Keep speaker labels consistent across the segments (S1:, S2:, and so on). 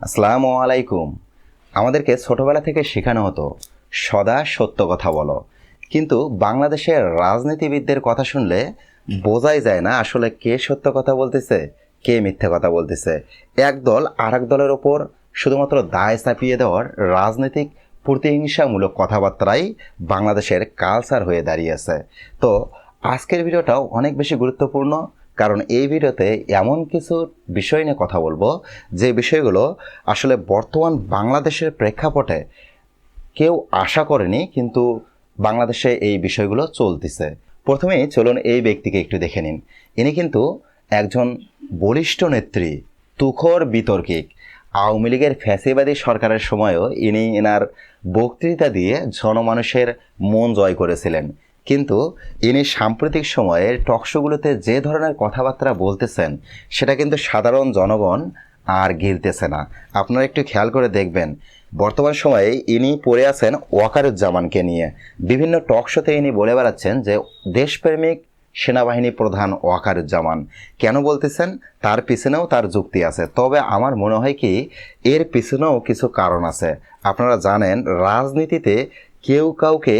S1: আসসালামু আলাইকুম। আমাদেরকে ছোটবেলা থেকে শেখানো হতো, সদা সত্য কথা বলো। কিন্তু বাংলাদেশের রাজনীতিবিদদের কথা শুনলে বোঝাই যায় না আসলে কে সত্য কথা বলতেছে, কে মিথ্যে কথা বলতেছে। এক দল আর দলের ওপর শুধুমাত্র দায় চাপিয়ে দেওয়ার রাজনৈতিক প্রতিহিংসামূলক কথাবার্তাই বাংলাদেশের কালচার হয়ে দাঁড়িয়েছে। তো আজকের ভিডিওটাও অনেক বেশি গুরুত্বপূর্ণ কারণ এই ভিডিওতে এমন কিছু বিষয় নিয়ে কথা বলব, যে বিষয়গুলো আসলে বর্তমান বাংলাদেশের প্রেক্ষাপটে কেউ আশা করেনি, কিন্তু বাংলাদেশে এই বিষয়গুলো চলতেছে। প্রথমেই চলুন এই ব্যক্তিকে একটু দেখে নিন। ইনি কিন্তু একজন বলিষ্ঠ নেত্রী, তুখর বিতর্কিক। আওয়ামী লীগের ফ্যাসিবাদী সরকারের সময়ও ইনি এনার বক্তৃতা দিয়ে জনমানুষের মন জয় করেছিলেন। কিন্তু ইনি সাম্প্রতিক সময়ে টকশোগুলোতে যে ধরনের কথাবার্তা বলতেছেন, সেটা কিন্তু সাধারণ জনগণ আর গিলতেছে না। আপনারা একটু খেয়াল করে দেখবেন, বর্তমান সময়ে ইনি পড়ে আছেন ওয়াকারুজ্জামানকে নিয়ে। বিভিন্ন টক শোতে ইনি বলে বেড়াচ্ছেন যে, দেশপ্রেমিক সেনাবাহিনী প্রধান ওয়াকারুজ্জামান, কেন বলতেছেন? তার পিছনেও তার যুক্তি আছে। তবে আমার মনে হয় কি, এর পিছনেও কিছু কারণ আছে। আপনারা জানেন, রাজনীতিতে কেউ কাউকে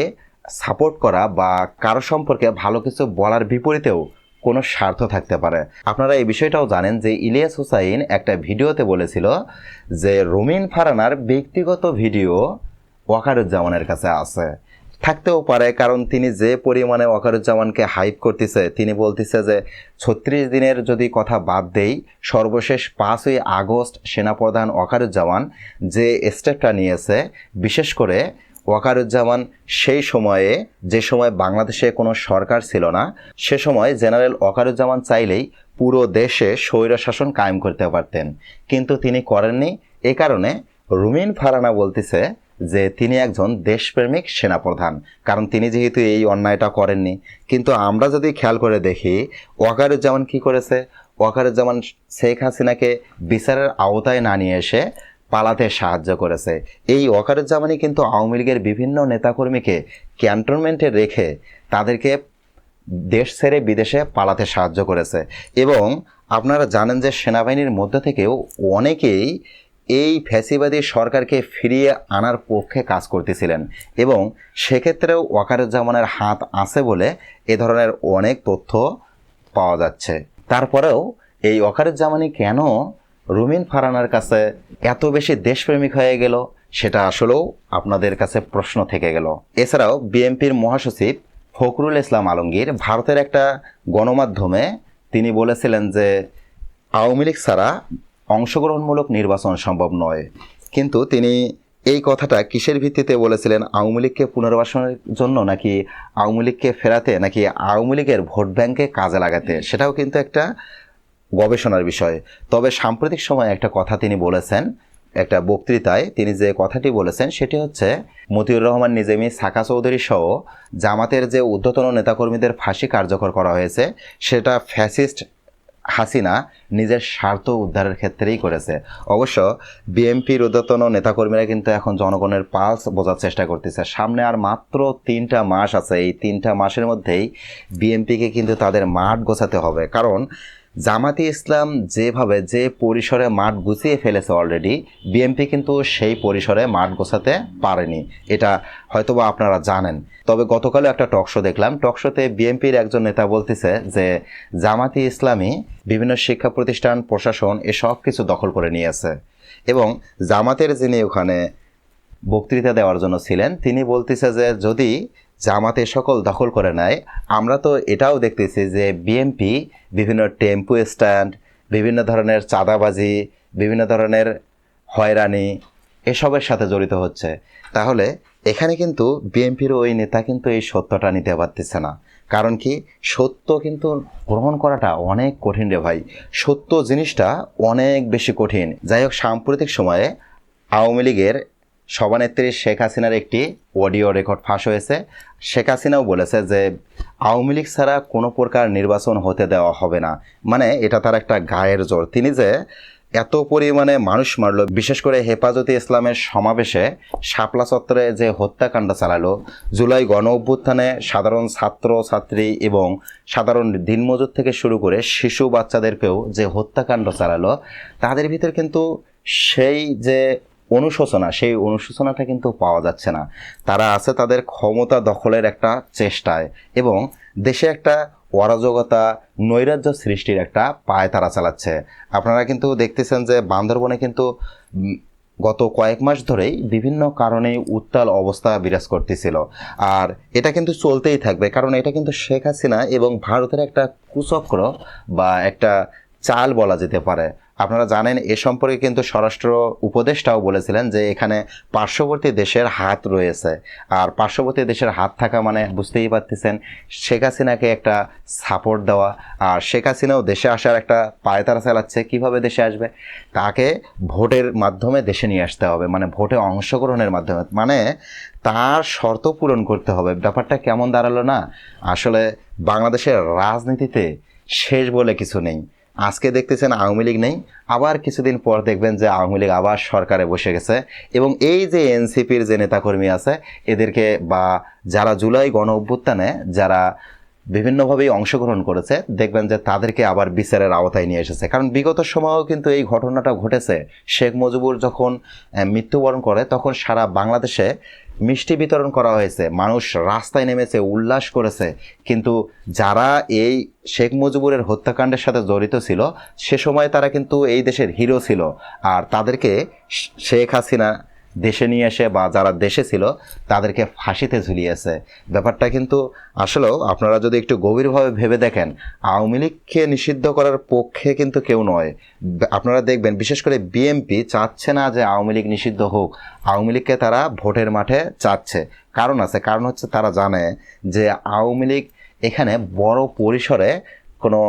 S1: সাপোর্ট করা বা কারও সম্পর্কে ভালো কিছু বলার বিপরীতেও কোনো স্বার্থ থাকতে পারে। আপনারা এই বিষয়টাও জানেন যে ইলিয়াস হুসাইন একটা ভিডিওতে বলেছিল যে রুমিন ফারানার ব্যক্তিগত ভিডিও ওয়াকারুজ্জামানের কাছে আছে। থাকতেও পারে, কারণ তিনি যে পরিমাণে ওয়াকারুজ্জামানকে হাইপ করতেছে, তিনি বলতেছে যে ছত্রিশ দিনের যদি কথা বাদ দেই, সর্বশেষ পাঁচই আগস্ট সেনাপ্রধান ওয়াকারুজ্জামান যে স্টেপটা নিয়েছে, বিশেষ করে ওয়াকারুজ্জামান সেই সময়ে, যে সময় বাংলাদেশে কোনো সরকার ছিল না, সে সময় জেনারেল ওয়াকারুজ্জামান চাইলেই পুরো দেশে স্বৈরশাসন কায়েম করতে পারতেন। কিন্তু তিনি করেননি। এ কারণে রুমিন ফারানা বলতেছে যে, তিনি একজন দেশপ্রেমিক সেনাপ্রধান, কারণ তিনি যেহেতু এই অন্যায়টা করেননি। কিন্তু আমরা যদি খেয়াল করে দেখি, ওয়াকারুজ্জামান কি করেছে? ওয়াকারুজ্জামান শেখ হাসিনাকে বিচারের আওতায় না নিয়ে এসে পালাতে সাহায্য করেছে। এই ওয়াকারুজ্জামানই কিন্তু আওয়ামী লীগের বিভিন্ন নেতাকর্মীকে ক্যান্টনমেন্টে রেখে তাদেরকে দেশ ছেড়ে বিদেশে পালাতে সাহায্য করেছে। এবং আপনারা জানেন যে সেনাবাহিনীর মধ্যে থেকেও অনেকেই এই ফ্যাসিবাদী সরকারকে ফিরিয়ে আনার পক্ষে কাজ করতেছিলেন। এবং সেক্ষেত্রেও ওয়াকারুজ্জামানের হাত আছে বলে এ ধরনের অনেক তথ্য পাওয়া যাচ্ছে। তারপরেও এই ওয়াকারুজ্জামানি কেন রুমিন ফারানার কাছে এত বেশি দেশপ্রেমিক হয়ে গেল, সেটা আসলেও আপনাদের কাছে প্রশ্ন থেকে গেল। এছাড়াও বিএনপির মহাসচিব ফখরুল ইসলাম আলমগীর ভারতের একটা গণমাধ্যমে তিনি বলেছিলেন যে, আওয়ামী লীগ ছাড়া অংশগ্রহণমূলক নির্বাচন সম্ভব নয়। কিন্তু তিনি এই কথাটা কিসের ভিত্তিতে বলেছিলেন? আওয়ামী লীগকে পুনর্বাসনের জন্য নাকি আওয়ামী লীগকে ফেরাতে, নাকি আওয়ামী লীগের ভোট ব্যাংকে কাজে লাগাতে? সেটাও কিন্তু একটা গবেষণার বিষয়। তবে সাম্প্রতিক সময়ে একটা কথা তিনি বলেছেন, একটা বক্তৃতায় তিনি যে কথাটি বলেছেন সেটি হচ্ছে, মতিউর রহমান, নিজামী, সাকা চৌধুরী সহ জামাতের যে ঊর্ধ্বতন নেতাকর্মীদের ফাঁসি কার্যকর করা হয়েছে, সেটা ফ্যাসিস্ট হাসিনা নিজের স্বার্থ উদ্ধারের ক্ষেত্রেই করেছে। অবশ্য বিএনপির ঊর্ধ্বতন নেতাকর্মীরা কিন্তু এখন জনগণের পালস বোঝার চেষ্টা করতেছে। সামনে আর মাত্র তিনটা মাস আছে, এই তিনটা মাসের মধ্যেই বিএনপিকে কিন্তু তাদের মাঠ গোছাতে হবে। কারণ জামাতি ইসলাম যেভাবে যে পরিসরে মাঠ গুছিয়ে ফেলেছে অলরেডি বিএনপি কিন্তু সেই পরিসরে মাঠ গোছাতে পারেনি। এটা হয়তোবা আপনারা জানেন। তবে গতকালও একটা টক শো দেখলাম। টক শোতে বিএনপির একজন নেতা বলতেছে যে, জামাতি ইসলামী বিভিন্ন শিক্ষা প্রতিষ্ঠান, প্রশাসন এসব কিছু দখল করে নিয়েছে। এবং জামাতের যিনি ওখানে বক্তৃতা দেওয়ার জন্য ছিলেন, তিনি বলতেছে যে, যদি জামাতে সকল দখল করে নেয়। আমরা তো এটাও দেখতেছি যে বিএমপি বিভিন্ন টেম্পু স্ট্যান্ড, বিভিন্ন ধরনের চাঁদাবাজি, বিভিন্ন ধরনের হয়রানি এসবের সাথে জড়িত হচ্ছে। তাহলে এখানে কিন্তু বিএনপির ওই নেতা কিন্তু এই সত্যটা নিতে পারতেছে না। কারণ কি? সত্য কিন্তু গ্রহণ করাটা অনেক কঠিন রে ভাই। সত্য জিনিসটা অনেক বেশি কঠিন। যাই হোক, সাম্প্রতিক সময়ে আওয়ামী লীগের সভানেত্রী শেখ হাসিনার একটি অডিও রেকর্ড ফাঁস হয়েছে। শেখ হাসিনাও বলেছে যে, আওয়ামী লীগ ছাড়া কোনো প্রকার নির্বাচন হতে দেওয়া হবে না। মানে এটা তার একটা গায়ের জোর। তিনি যে এত পরিমাণে মানুষ মারল, বিশেষ করে হেফাজতে ইসলামের সমাবেশে শাপলা চত্বরে যে হত্যাকাণ্ড চালালো, জুলাই গণ অভ্যুত্থানে সাধারণ ছাত্র, ছাত্রী এবং সাধারণ দিনমজুর থেকে শুরু করে শিশু বাচ্চাদেরকেও যে হত্যাকাণ্ড চালালো, তাদের ভিতর কিন্তু সেই যে অনুশোচনা, সেই অনুশোচনাটা কিন্তু পাওয়া যাচ্ছে না। তারা আছে তাদের ক্ষমতা দখলের একটা চেষ্টায় এবং দেশে একটা অরাজকতা, নৈরাজ্য সৃষ্টির একটা পায় তারা চালাচ্ছে। আপনারা কিন্তু দেখতেছেন যে বান্দরবনে কিন্তু গত কয়েক মাস ধরেই বিভিন্ন কারণে উত্তাল অবস্থা বিরাজ করতেছিল। আর এটা কিন্তু চলতেই থাকবে, কারণ এটা কিন্তু শেখ হাসিনা এবং ভারতের একটা কুচক্র বা একটা চাল বলা যেতে পারে। আপনারা জানেন, এ সম্পর্কে কিন্তু স্বরাষ্ট্র উপদেষ্টাও বলেছিলেন যে এখানে পার্শ্ববর্তী দেশের হাত রয়েছে। আর পার্শ্ববর্তী দেশের হাত থাকা মানে বুঝতেই পারতেছেন, শেখ হাসিনাকে একটা সাপোর্ট দেওয়া, আর শেখ হাসিনাও দেশে আসার একটা পায়তারা চালাচ্ছে, কীভাবে দেশে আসবে? তাকে ভোটের মাধ্যমে দেশে নিয়ে আসতে হবে মানে ভোটে অংশগ্রহণের মাধ্যমে। মানে তার শর্ত পূরণ করতে হবে। ব্যাপারটা কেমন দাঁড়াল না? আসলে বাংলাদেশের রাজনীতিতে শেষ বলে কিছু নেই। আজকে দেখতেছেন আওয়ামী লীগ নেই, আবার কিছুদিন পর দেখবেন যে আওয়ামী লীগ আবার সরকারে বসে গেছে এবং এই যে এনসিপির যে নেতাকর্মী আছে, এদেরকে বা যারা জুলাই গণ অভ্যুত্থানে যারা বিভিন্নভাবেই অংশগ্রহণ করেছে, দেখবেন যে তাদেরকে আবার বিচারের আওতায় নিয়ে এসেছে। কারণ বিগত সময়েও কিন্তু এই ঘটনাটা ঘটেছে। শেখ মুজিবুর যখন মৃত্যুবরণ করে, তখন সারা বাংলাদেশে মিষ্টি বিতরণ করা হয়েছে। মানুষ রাস্তায় নেমেছে, উল্লাস করেছে। কিন্তু যারা এই শেখ মুজিবুরের হত্যাকাণ্ডের সাথে জড়িত ছিল, সে সময় তারা কিন্তু এই দেশের হিরো ছিল। আর তাদেরকে শেখ হাসিনা দেশে নিয়ে এসে বা যারা দেশে ছিল, তাদেরকে ফাঁসিতে ঝুলিয়েছে। ব্যাপারটা কিন্তু আসলেও আপনারা যদি একটু গভীরভাবে ভেবে দেখেন, আওয়ামী লীগকে নিষিদ্ধ করার পক্ষে কিন্তু কেউ নয়। আপনারা দেখবেন, বিশেষ করে বিএমপি চাচ্ছে না যে আওয়ামী লীগ নিষিদ্ধ হোক। আওয়ামী লীগকে তারা ভোটের মাঠে চাচ্ছে। কারণ আছে, কারণ হচ্ছে তারা জানে যে আওয়ামী লীগ এখানে বড় পরিসরে কোনো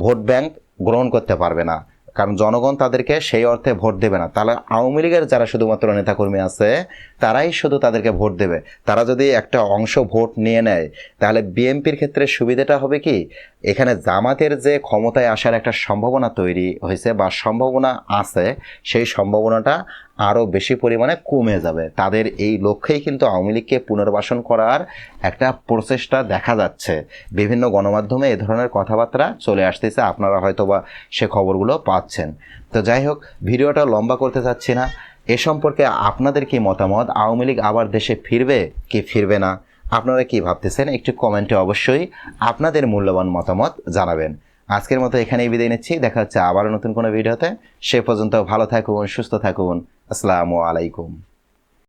S1: ভোট ব্যাংক গ্রহণ করতে পারবে না। কারণ জনগণ তাদেরকে সেই অর্থে ভোট দেবে না। তাহলে আওয়ামী লীগের যারা শুধুমাত্র নেতাকর্মী আছে, তারাই শুধু তাদেরকে ভোট দেবে। তারা যদি একটা অংশ ভোট নিয়ে নেয়, তাহলে বিএনপির ক্ষেত্রে সুবিধাটা হবে কি? এখানে জামাতের যে ক্ষমতায় আসার একটা সম্ভাবনা তৈরি হয়েছে বা সম্ভাবনা আছে, সেই সম্ভাবনাটা আরও বেশি পরিমাণে কমে যাবে। তাদের এই লক্ষ্যেই কিন্তু আওয়ামী লীগকে পুনর্বাসন করার একটা প্রচেষ্টা দেখা যাচ্ছে। বিভিন্ন গণমাধ্যমে এ ধরনের কথাবার্তা চলে আসতেছে, আপনারা হয়তো বা সে খবরগুলো পাচ্ছেন। তো যাই হোক, ভিডিওটা লম্বা করতে চাচ্ছি না। এ সম্পর্কে আপনাদের কি মতামত? আওয়ামী লীগ আবার দেশে ফিরবে কি ফিরবে না? আপনারা কি ভাবতেছেন? একটু কমেন্টে অবশ্যই আপনাদের মূল্যবান মতামত জানাবেন। আজকের মতো এখানেই বিদায় নিচ্ছি। দেখা হচ্ছে আবারও নতুন কোনো ভিডিওতে। সে পর্যন্ত ভালো থাকুন, সুস্থ থাকুন। আসসালামু আলাইকুম।